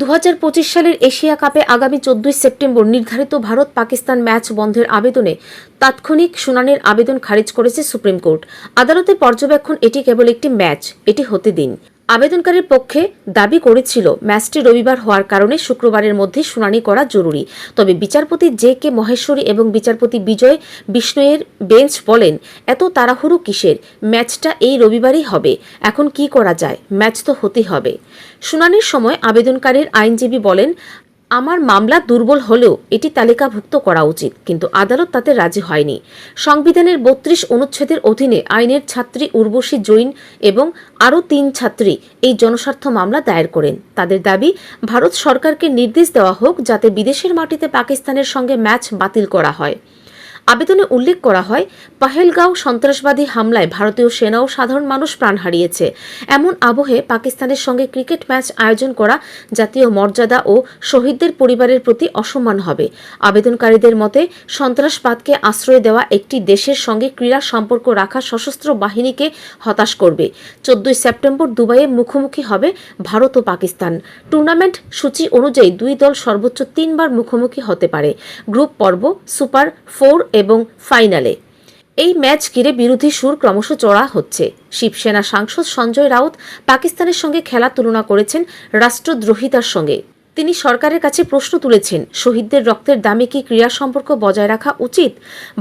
দু হাজার পঁচিশ সালের এশিয়া কাপে আগামী চোদ্দই সেপ্টেম্বর নির্ধারিত ভারত পাকিস্তান ম্যাচ বন্ধের আবেদনে তাৎক্ষণিক শুনানির আবেদন খারিজ করেছে সুপ্রিম কোর্ট। আদালতের পর্যবেক্ষণ এটি কেবল একটি ম্যাচ, এটি হতে দিন। আবেদনকারীর পক্ষে দাবি করেছিল, ম্যাচটি রবিবার হওয়ার কারণে শুক্রবারের মধ্যে শুনানি করা জরুরি। তবে বিচারপতি জে কে মহেশ্বরী এবং বিচারপতি বিজয় বিষ্ণয়ের বেঞ্চ বলেন, এত তাড়াহুড়ো কিসের? ম্যাচটা এই রবিবারই হবে। এখন কি করা যায়? ম্যাচ তো হতেই হবে। শুনানির সময় আবেদনকারীর আইনজীবী বলেন আমার মামলা দুর্বল হলেও এটি তালিকাভুক্ত করা উচিত, কিন্তু আদালত তাতে রাজি হয়নি। সংবিধানের বত্রিশ অনুচ্ছেদের অধীনে আইনের ছাত্রী উর্বশী জৈন এবং আরও তিন ছাত্রী এই জনস্বার্থ মামলা দায়ের করেন। তাদের দাবি, ভারত সরকারকে নির্দেশ দেওয়া হোক যাতে বিদেশের মাটিতে পাকিস্তানের সঙ্গে ম্যাচ বাতিল করা হয়। আবেদনে উল্লেখ করা হয়, পাহেলগাঁও সন্ত্রাসবাদী হামলায় ভারতীয় সেনা ও সাধারণ মানুষ প্রাণ হারিয়েছে। এমন আবহে পাকিস্তানের সঙ্গে ক্রিকেট ম্যাচ আয়োজন করা জাতীয় মর্যাদা ও শহীদদের পরিবারের প্রতি অসম্মান হবে। আবেদনকারীদের মতে, সন্ত্রাসবাদকে আশ্রয় দেওয়া একটি দেশের সঙ্গে ক্রীড়া সম্পর্ক রাখা সশস্ত্র বাহিনীকে হতাশ করবে। চোদ্দই সেপ্টেম্বর দুবাইয়ে মুখোমুখি হবে ভারত ও পাকিস্তান। টুর্নামেন্ট সূচি অনুযায়ী দুই দল সর্বোচ্চ তিনবার মুখোমুখি হতে পারে। গ্রুপ পর্ব, সুপার ফোর এবং ফাইনালে। এই ম্যাচ ঘিরে বিরোধী সুর ক্রমশ চড়া হচ্ছে। শিবসেনা সাংসদ সঞ্জয় রাউত পাকিস্তানের সঙ্গে খেলা তুলনা করেছেন রাষ্ট্রদ্রোহিতার সঙ্গে। তিনি সরকারের কাছে প্রশ্ন তুলেছেন, শহীদদের রক্তের দামে কি ক্রীড়া সম্পর্ক বজায় রাখা উচিত?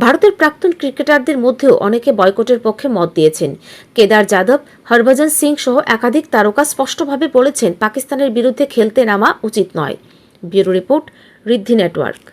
ভারতের প্রাক্তন ক্রিকেটারদের মধ্যেও অনেকে বয়কটের পক্ষে মত দিয়েছেন। কেদার যাদব, হরভজন সিং সহ একাধিক তারকা স্পষ্টভাবে বলেছেন, পাকিস্তানের বিরুদ্ধে খেলতে নামা উচিত নয়। Bureau report Riddhi network.